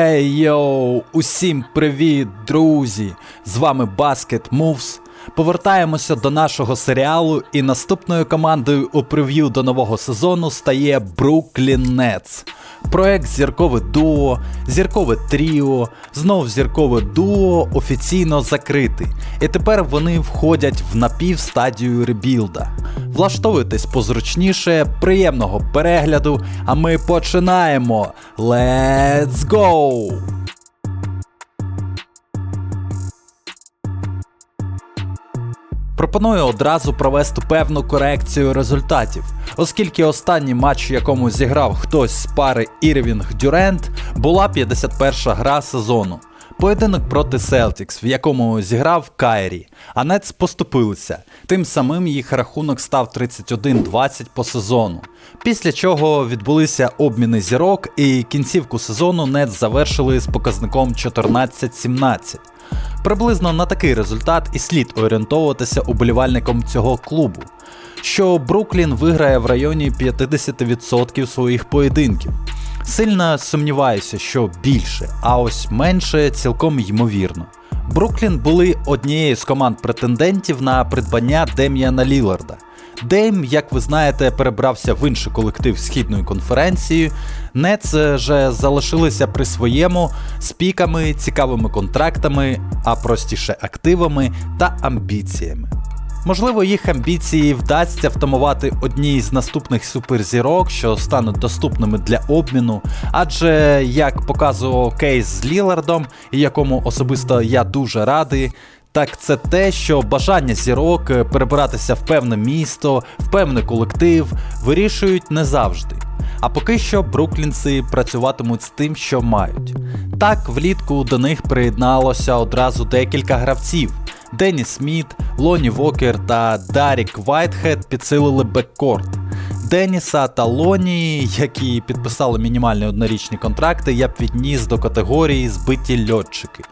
Ей йоу, усім привіт, друзі! З вами Basket Moves. Повертаємося до нашого серіалу, і наступною командою у прев'ю до нового сезону стає Brooklyn Nets. Проект зіркове дуо, зіркове тріо, знов зіркове дуо офіційно закритий. І тепер вони входять в напівстадію ребілда. Влаштовуйтесь позручніше, приємного перегляду, а ми починаємо. Let's go! Пропоную одразу провести певну корекцію результатів, оскільки останній матч, в якому зіграв хтось з пари Ірвінг Дюрент, була 51 гра сезону. Поєдинок проти Celtics, в якому зіграв Кайрі, а Нетс поступилися. Тим самим їх рахунок став 31-20 по сезону. Після чого відбулися обміни зірок, і кінцівку сезону Нетс завершили з показником 14-17. Приблизно на такий результат і слід орієнтовуватися уболівальником цього клубу, що Бруклін виграє в районі 50% своїх поєдинків. Сильно сумніваюся, що більше, а ось менше цілком ймовірно. Бруклін були однією з команд претендентів на придбання Дем'яна Ліларда. Дейм, як ви знаєте, перебрався в інший колектив східної конференції. Нец же залишилися при своєму з піками, цікавими контрактами, а простіше активами та амбіціями. Можливо, їх амбіції вдасться втамувати одній з наступних суперзірок, що стануть доступними для обміну. Адже, як показував кейс з Лілардом, і якому особисто я дуже радий, так це те, що бажання зірок е, перебиратися в певне місто, в певний колектив вирішують не завжди. А поки що бруклінці працюватимуть з тим, що мають. Так, влітку до них приєдналося одразу декілька гравців. Денні Сміт, Лоні Вокер та Дарік Вайтхед підсилили беккорт. Деніса та Лоні, які підписали мінімальні однорічні контракти, я б відніс до категорії збиті льотчики.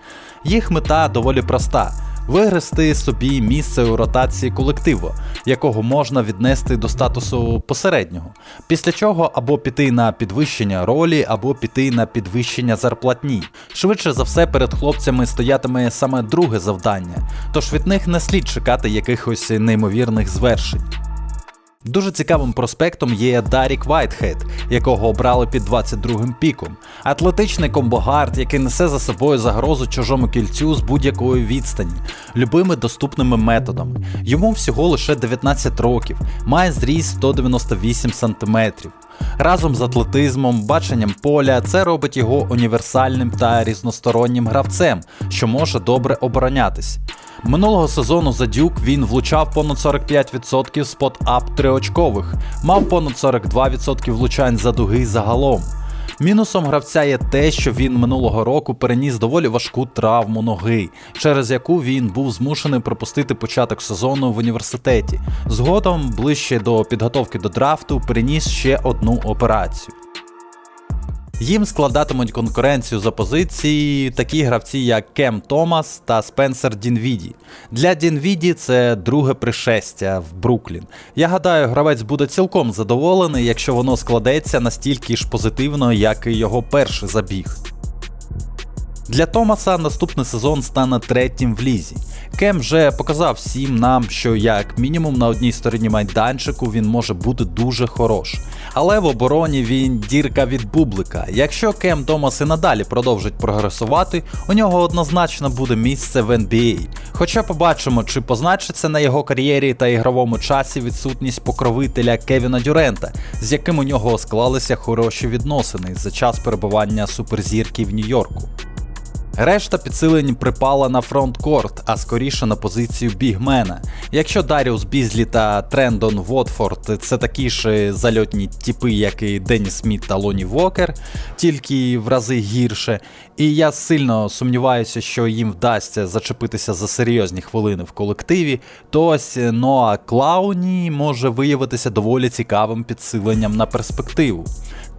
Їх мета доволі проста. Вигрести собі місце у ротації колективу, якого можна віднести до статусу посереднього, після чого або піти на підвищення ролі, або піти на підвищення зарплатні. Швидше за все, перед хлопцями стоятиме саме друге завдання, тож від них не слід чекати якихось неймовірних звершень. Дуже цікавим проспектом є Дарік Вайтхед, якого обрали під 22-м піком. Атлетичний комбогард, який несе за собою загрозу чужому кільцю з будь-якої відстані, любими доступними методами. Йому всього лише 19 років, має зріст 198 см. Разом з атлетизмом, баченням поля, це робить його універсальним та різностороннім гравцем, що може добре оборонятись. Минулого сезону за дюк він влучав понад 45% спот-ап триочкових, мав понад 42% влучань за дуги загалом. Мінусом гравця є те, що він минулого року переніс доволі важку травму ноги, через яку він був змушений пропустити початок сезону в університеті. Згодом, ближче до підготовки до драфту, переніс ще одну операцію. Їм складатимуть конкуренцію за позиції такі гравці, як Кем Томас та Спенсер Дінвіді. Для Дінвіді це друге пришестя в Бруклін. Я гадаю, гравець буде цілком задоволений, якщо воно складеться настільки ж позитивно, як і його перший забіг. Для Томаса наступний сезон стане третім в лізі. Кем вже показав всім нам, що як мінімум на одній стороні майданчику він може бути дуже хорош. Але в обороні він дірка від бублика. Якщо Кем Томас і надалі продовжить прогресувати, у нього однозначно буде місце в NBA. Хоча побачимо, чи позначиться на його кар'єрі та ігровому часі відсутність покровителя Кевіна Дюрента, з яким у нього склалися хороші відносини за час перебування суперзірки в Нью-Йорку. Решта підсилень припала на фронткорт, а скоріше на позицію бігмена. Якщо Даріус Бізлі та Трендон Вотфорд це такі ж зальотні типи, як і Денні Сміт та Лоні Вокер, тільки в рази гірше. І я сильно сумніваюся, що їм вдасться зачепитися за серйозні хвилини в колективі, то ось Ноа Клауні може виявитися доволі цікавим підсиленням на перспективу.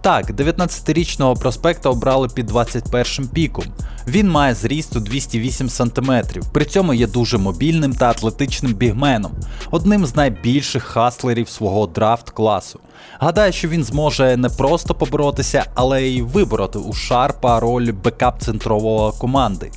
Так, 19-річного проспекта обрали під 21 піком. Він має зріст у 208 см, при цьому є дуже мобільним та атлетичним бігменом, одним з найбільших хаслерів свого драфт класу. Гадаю, що він зможе не просто поборотися, але й вибороти у Шарпа роль бекап центрового команди.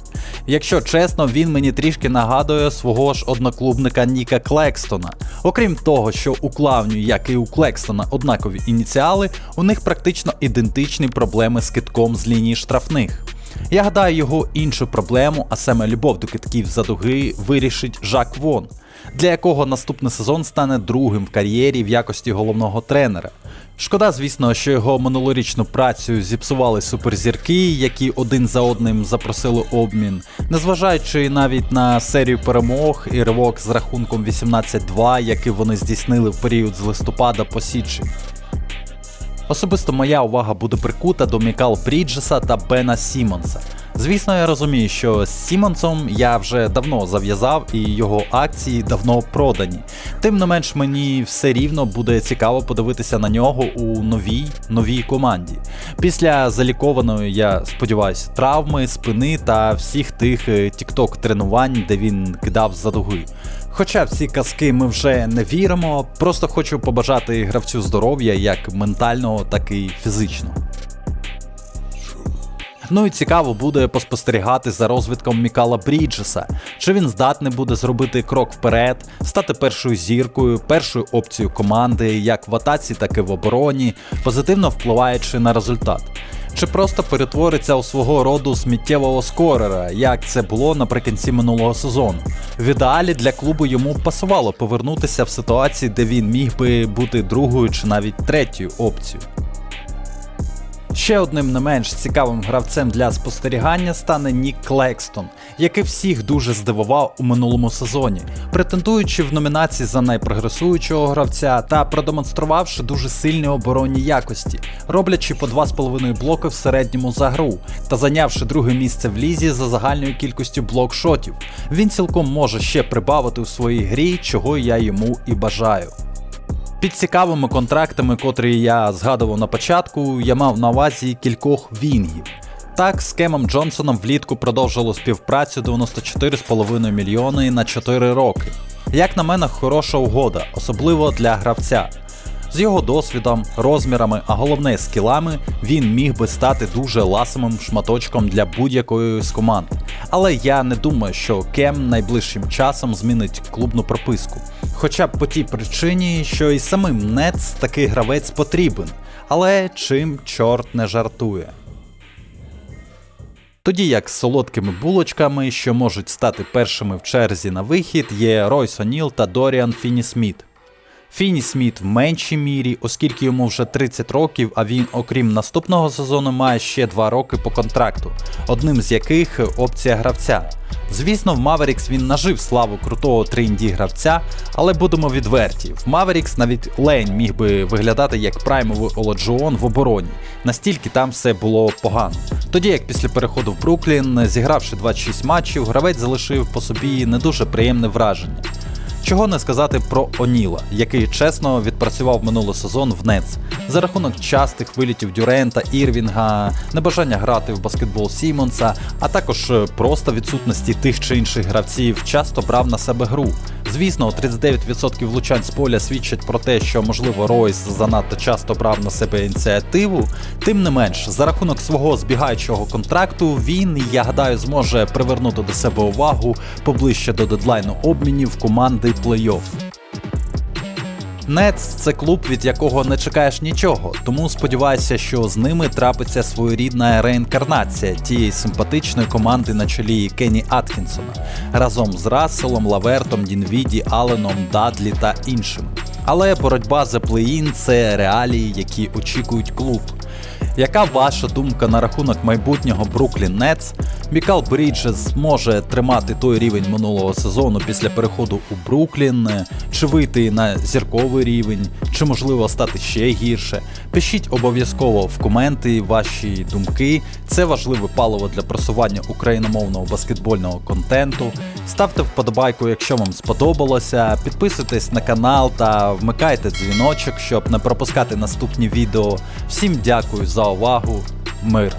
Якщо чесно, він мені трішки нагадує свого ж одноклубника Ніка Клекстона. Окрім того, що у Клавню, як і у Клекстона, однакові ініціали, у них практично ідентичні проблеми з китком з лінії штрафних. Я гадаю, його іншу проблему, а саме любов до китків за дуги, вирішить Жак Вон, для якого наступний сезон стане другим в кар'єрі в якості головного тренера. Шкода, звісно, що його минулорічну працю зіпсували суперзірки, які один за одним запросили обмін, незважаючи навіть на серію перемог і ривок з рахунком 18-2, який вони здійснили в період з листопада по січень. Особисто моя увага буде прикута до Мікал Бріджеса та Бена Сімонса. Звісно, я розумію, що з Сімонсом я вже давно зав'язав і його акції давно продані. Тим не менш, мені все рівно буде цікаво подивитися на нього у новій новій команді. Після залікованої, я сподіваюся, травми, спини та всіх тих тікток тренувань, де він кидав за дуги. Хоча в ці казки ми вже не віримо, просто хочу побажати гравцю здоров'я як ментального, так і фізичного. Ну і цікаво буде поспостерігати за розвитком Мікала Бріджеса, чи він здатний буде зробити крок вперед, стати першою зіркою, першою опцією команди, як в атаці, так і в обороні, позитивно впливаючи на результат. Чи просто перетвориться у свого роду сміттєвого скорера, як це було наприкінці минулого сезону. В ідеалі для клубу йому пасувало повернутися в ситуації, де він міг би бути другою чи навіть третьою опцією. Ще одним не менш цікавим гравцем для спостерігання стане Нік Клекстон, який всіх дуже здивував у минулому сезоні, претендуючи в номінації за найпрогресуючого гравця та продемонструвавши дуже сильні оборонні якості, роблячи по 2,5 блоки в середньому за гру та зайнявши друге місце в лізі за загальною кількістю блокшотів. Він цілком може ще прибавити у своїй грі, чого я йому і бажаю. Під цікавими контрактами, котрі я згадував на початку, я мав на увазі кількох вінгів. Так, з Кемом Джонсоном влітку продовжило співпрацю 94,5 мільйони на 4 роки. Як на мене, хороша угода, особливо для гравця. З його досвідом, розмірами, а головне скілами, він міг би стати дуже ласимим шматочком для будь-якої з команд. Але я не думаю, що Кем найближчим часом змінить клубну прописку. Хоча б по тій причині, що і самим Нец такий гравець потрібен, але чим чорт не жартує. Тоді як з солодкими булочками, що можуть стати першими в черзі на вихід, є Ройс О'Ніл та Доріан Фіні Сміт. Фіні Сміт в меншій мірі, оскільки йому вже 30 років, а він, окрім наступного сезону, має ще 2 роки по контракту, одним з яких опція гравця. Звісно, в Mavericks він нажив славу крутого 3D гравця, але будемо відверті, в Mavericks навіть Лейн міг би виглядати як праймовий Оладжуон в обороні, настільки там все було погано. Тоді як після переходу в Бруклін, зігравши 26 матчів, гравець залишив по собі не дуже приємне враження. Чого не сказати про Оніла, який чесно відпрацював минулий сезон в Нец за рахунок частих вилітів Дюрента, Ірвінга, небажання грати в баскетбол Сімонса, а також просто відсутності тих чи інших гравців часто брав на себе гру. Звісно, 39% влучань з поля свідчать про те, що можливо Ройс занадто часто брав на себе ініціативу. Тим не менш, за рахунок свого збігаючого контракту, він, я гадаю, зможе привернути до себе увагу поближче до дедлайну обмінів команди плей-офф. Нец це клуб, від якого не чекаєш нічого, тому сподіваюся, що з ними трапиться своєрідна реінкарнація тієї симпатичної команди на чолі Кенні Аткінсона разом з Расселом, Лавертом, Дінвіді, Алленом, Дадлі та іншими. Але боротьба за плей-ін – це реалії, які очікують клуб. Яка ваша думка на рахунок майбутнього Бруклін Нетс? Мікал Бріджес зможе тримати той рівень минулого сезону після переходу у Бруклін, чи вийти на зірковий рівень, чи можливо стати ще гірше? Пишіть обов'язково в коменти ваші думки. Це важливе паливо для просування україномовного баскетбольного контенту. Ставте вподобайку, якщо вам сподобалося. Підписуйтесь на канал та вмикайте дзвіночок, щоб не пропускати наступні відео. Всім дякую за увагу. Мир!